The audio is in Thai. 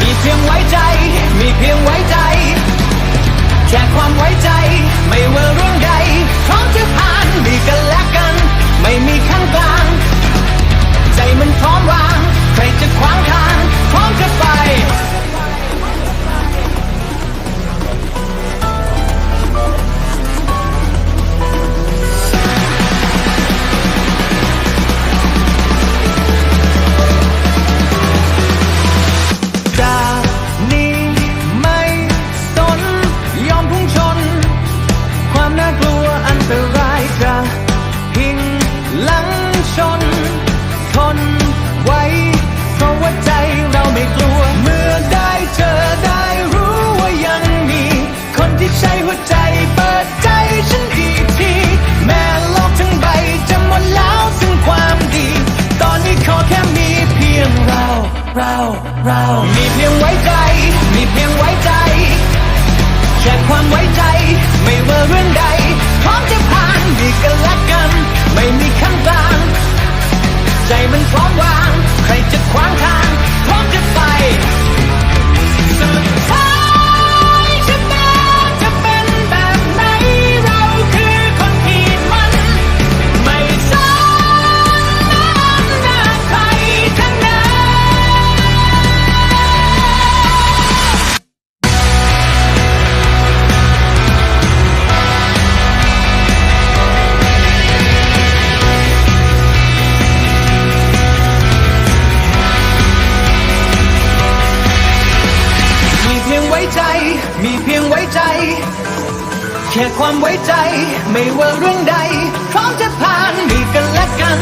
มีเพียงไว้ใจ มีเพียงไว้ใจ แค่ความไว้ใจไม่ว่ารู้ ทนไว้ ความว่าง ใครจะขวางทาง ว้ใจ แค่ความไว้ใจ ไม่ว่าเรื่องใดพร้อมจะผ่านมีกันและกัน